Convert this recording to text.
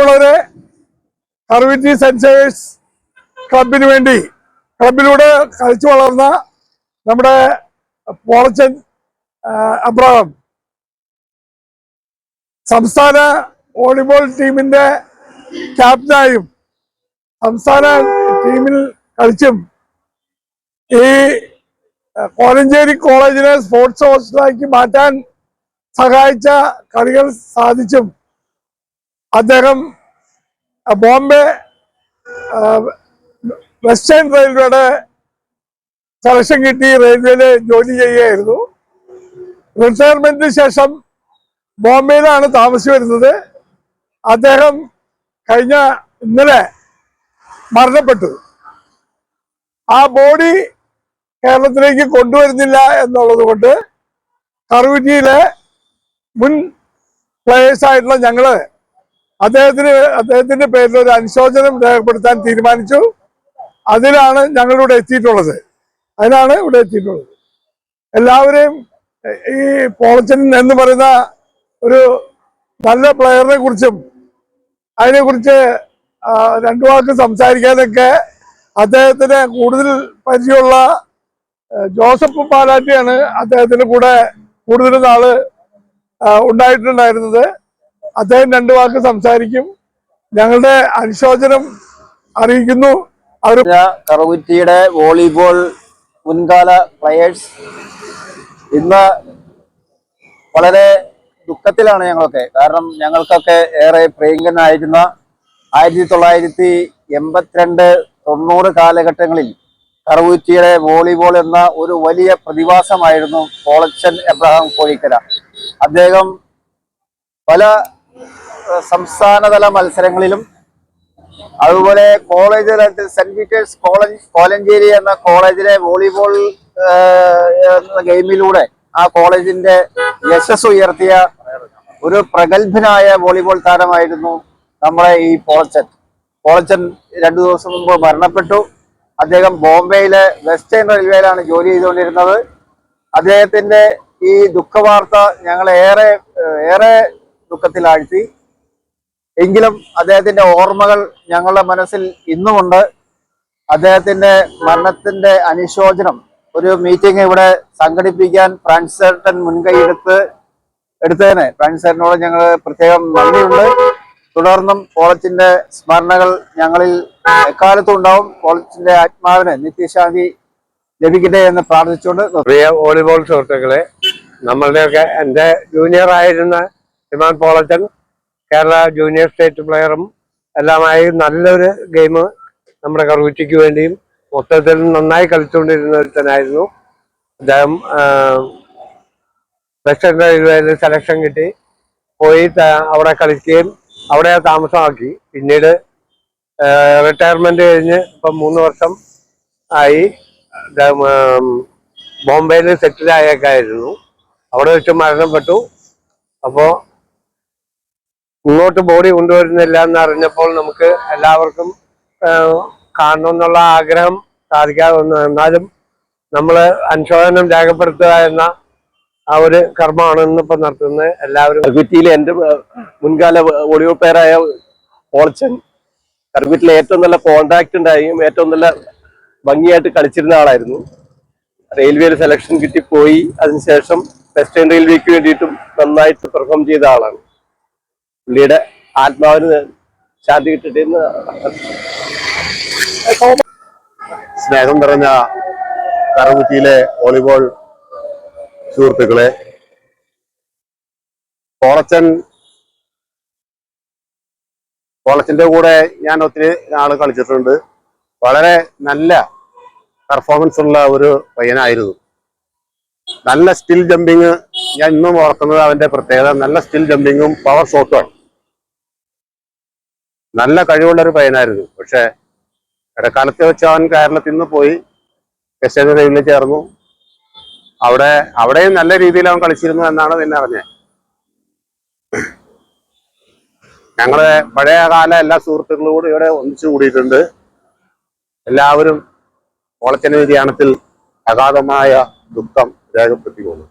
പ്രിയമുള്ളവരെ കറുവിറ്റി സെൻസേഴ്സ് ക്ലബിന് വേണ്ടി ക്ലബിലൂടെ കളിച്ചു വളർന്ന നമ്മുടെ പോളച്ചൻ അബ്രഹാം. സംസ്ഥാന വോളിബോൾ ടീമിന്റെ ക്യാപ്റ്റനായും സംസ്ഥാന ടീമിൽ കളിച്ചും ഈ കോലഞ്ചേരി കോളേജിനെ സ്പോർട്സ് ഹോസ്റ്റലാക്കി മാറ്റാൻ സഹായിച്ച കളികൾ സാധിച്ചും അദ്ദേഹം ബോംബെ വെസ്റ്റേൺ റെയിൽവേയുടെ സെലക്ഷൻ കിട്ടി റെയിൽവേയിൽ ജോലി ചെയ്യുകയായിരുന്നു. റിട്ടയർമെന്റിന് ശേഷം ബോംബെയിലാണ് താമസിച്ചു വരുന്നത്. അദ്ദേഹം കഴിഞ്ഞ ഇന്നലെ മരണപ്പെട്ടു. ആ ബോഡി കേരളത്തിലേക്ക് കൊണ്ടുവരുന്നില്ല എന്നുള്ളത് കൊണ്ട് കറുവിറ്റിയിലെ മുൻ പ്ലേയേഴ്സായിട്ടുള്ള ഞങ്ങൾ അദ്ദേഹത്തിന് അദ്ദേഹത്തിന്റെ പേരിൽ ഒരു അനുശോചനം രേഖപ്പെടുത്താൻ തീരുമാനിച്ചു. അതിലാണ് ഞങ്ങളിവിടെ എത്തിയിട്ടുള്ളത്. അതിനാണ് ഇവിടെ എത്തിയിട്ടുള്ളത്. എല്ലാവരെയും ഈ പോളച്ചൻ എന്ന് പറയുന്ന ഒരു നല്ല പ്ലെയറിനെ കുറിച്ചും അതിനെക്കുറിച്ച് രണ്ടു വാക്ക് സംസാരിക്കാനൊക്കെ അദ്ദേഹത്തിന് കൂടുതൽ പരിചയമുള്ള ജോസഫ് പാലാറ്റിയാണ് അദ്ദേഹത്തിന്റെ കൂടെ കൂടുതൽ നാൾ ഉണ്ടായിട്ടുണ്ടായിരുന്നത്. അദ്ദേഹം രണ്ടു വാക്ക് സംസാരിക്കും. ഞങ്ങളുടെ അനുശോചനം അറിയിക്കുന്നു. അവർ കറുകുറ്റിയുടെ വോളിബോൾ മുൻകാല പ്ലയേഴ്സ് ഇന്ന് വളരെ ദുഃഖത്തിലാണ് ഞങ്ങളൊക്കെ. കാരണം ഞങ്ങൾക്കൊക്കെ ഏറെ പ്രിയങ്കനായിരുന്ന ആയിരത്തി തൊള്ളായിരത്തി എൺപത്തിരണ്ട് തൊണ്ണൂറ് കാലഘട്ടങ്ങളിൽ കറുകുറ്റിയുടെ വോളിബോൾ എന്ന ഒരു വലിയ പ്രതിഭാസമായിരുന്നു കോളച്ചൻ എബ്രഹാം കോഴിക്കര. അദ്ദേഹം പല സംസ്ഥാനതല മത്സരങ്ങളിലും അതുപോലെ കോളേജ് തലത്തിൽ സെന്റ് പീറ്റേഴ്സ് കോളേജ് കോലഞ്ചേരി എന്ന കോളേജിലെ വോളിബോൾ എന്ന ഗെയിമിലൂടെ ആ കോളേജിന്റെ യശസ് ഉയർത്തിയ ഒരു പ്രഗത്ഭനായ വോളിബോൾ താരമായിരുന്നു നമ്മുടെ ഈ പോളച്ചൻ. പോളച്ചൻ രണ്ടു ദിവസം മുമ്പ് മരണപ്പെട്ടു. അദ്ദേഹം ബോംബെയിലെ വെസ്റ്റേൺ റെയിൽവേയിലാണ് ജോലി ചെയ്തുകൊണ്ടിരുന്നത്. അദ്ദേഹത്തിന്റെ ഈ ദുഃഖവാർത്ത ഞങ്ങളെ ഏറെ ഏറെ ദുഃഖത്തിലാഴ്ത്തി. എങ്കിലും അദ്ദേഹത്തിന്റെ ഓർമ്മകൾ ഞങ്ങളുടെ മനസ്സിൽ ഇന്നുമുണ്ട്. അദ്ദേഹത്തിന്റെ മരണത്തിന്റെ അനുശോചനം ഒരു മീറ്റിംഗ് ഇവിടെ സംഘടിപ്പിക്കാൻ ഫ്രാൻസ് ചേട്ടൻ മുൻകൈ എടുത്ത് എടുത്തതിന്. ഫ്രാൻസ് ചേട്ടനോട് ഞങ്ങൾ പ്രത്യേകം നന്ദിയുണ്ട്. തുടർന്നും കോളേജിന്റെ സ്മരണകൾ ഞങ്ങളിൽ എക്കാലത്തും ഉണ്ടാവും. കോളേജിന്റെ ആത്മാവിന് നിത്യശാന്തി ലഭിക്കട്ടെ എന്ന് പ്രാർത്ഥിച്ചുകൊണ്ട് പ്രിയ വോളിബോൾ സുഹൃത്തുക്കളെ നമ്മളുടെയൊക്കെ എന്റെ ജൂനിയർ ആയിരുന്ന ഇമാൻ പോളച്ചൻ കേരള ജൂനിയർ സ്റ്റേറ്റ് പ്ലെയറും എല്ലാമായി നല്ലൊരു ഗെയിം നമ്മുടെ കറുകുറ്റിക്ക് വേണ്ടിയും മൊത്തത്തിൽ നന്നായി കളിച്ചുകൊണ്ടിരുന്ന ഒരുത്തനായിരുന്നു. അദ്ദേഹം വെസ്റ്റേൺ റെയിൽവേയിൽ സെലക്ഷൻ കിട്ടി. പോയി അവിടെ കളിക്കുകയും അവിടെ താമസമാക്കി. പിന്നീട് റിട്ടയർമെന്റ് കഴിഞ്ഞ് ഇപ്പം മൂന്ന് വർഷം ആയി ബോംബെയിൽ സെറ്റിൽ ആയേക്കായിരുന്നു. അവിടെ വെച്ച് മരണപ്പെട്ടു. അപ്പോ ഇങ്ങോട്ട് ബോഡി കൊണ്ടുവരുന്നില്ല എന്ന് അറിഞ്ഞപ്പോൾ നമുക്ക് എല്ലാവർക്കും കാണണമെന്നുള്ള ആഗ്രഹം സാധിക്കാതെ വന്നു എന്നാലും നമ്മൾ അനുശോചനം രേഖപ്പെടുത്തുക എന്ന ആ ഒരു കർമ്മമാണ് ഇന്നിപ്പോ നടത്തുന്നത്. എല്ലാവരും കർക്കുറ്റിയിലെ എന്റെ മുൻകാല ഓഡിയോ പേരായ പോളച്ചൻ കർക്കുറ്റിലെ ഏറ്റവും നല്ല കോണ്ടാക്റ്റ് ഉണ്ടായും ഏറ്റവും നല്ല ഭംഗിയായിട്ട് കളിച്ചിരുന്ന ആളായിരുന്നു. റെയിൽവേയിൽ സെലക്ഷൻ കിട്ടി പോയി അതിനുശേഷം വെസ്റ്റേൺ റെയിൽവേക്ക് വേണ്ടിയിട്ടും നന്നായിട്ട് പെർഫോം ചെയ്ത ആളാണ്. പുള്ളിയുടെ ആത്മാവിന് ശാന്തി കിട്ടട്ടെ എന്ന് സ്നേഹം നിറഞ്ഞ കറുകുറ്റിയിലെ വോളിബോൾ സുഹൃത്തുക്കളെ കോളച്ചൻ കോളച്ചന്റെ കൂടെ ഞാൻ ഒത്തിരി നാൾ കളിച്ചിട്ടുണ്ട്. വളരെ നല്ല പെർഫോമൻസ് ഉള്ള ഒരു പയ്യനായിരുന്നു. നല്ല സ്റ്റിൽ ജമ്പിങ് ഞാൻ ഇന്നും ഓർക്കുന്നത് അവന്റെ പ്രത്യേകത. നല്ല സ്റ്റിൽ ജമ്പിങ്ങും പവർ ഷോട്ടുമാണ് നല്ല കഴിവുള്ള ഒരു പയ്യനായിരുന്നു. പക്ഷെ ഇടക്കാലത്തെ വെച്ച് അവൻ കേരളത്തിൽ നിന്ന് പോയി എസ് എൻ ടീമിൽ ചേർന്നു. അവിടെ അവിടെയും നല്ല രീതിയിൽ അവൻ കളിച്ചിരുന്നു എന്നാണ് പിന്നെ അറിഞ്ഞത്. ഞങ്ങൾ പഴയ കാല എല്ലാ സുഹൃത്തുക്കളും കൂടി ഇവിടെ ഒന്നിച്ചു കൂടിയിട്ടുണ്ട്. എല്ലാവരും ഓളച്ചന നിര്യാണത്തിൽ അഗാധമായ ദുഃഖം രേഖപ്പെടുത്തിക്കൊള്ളു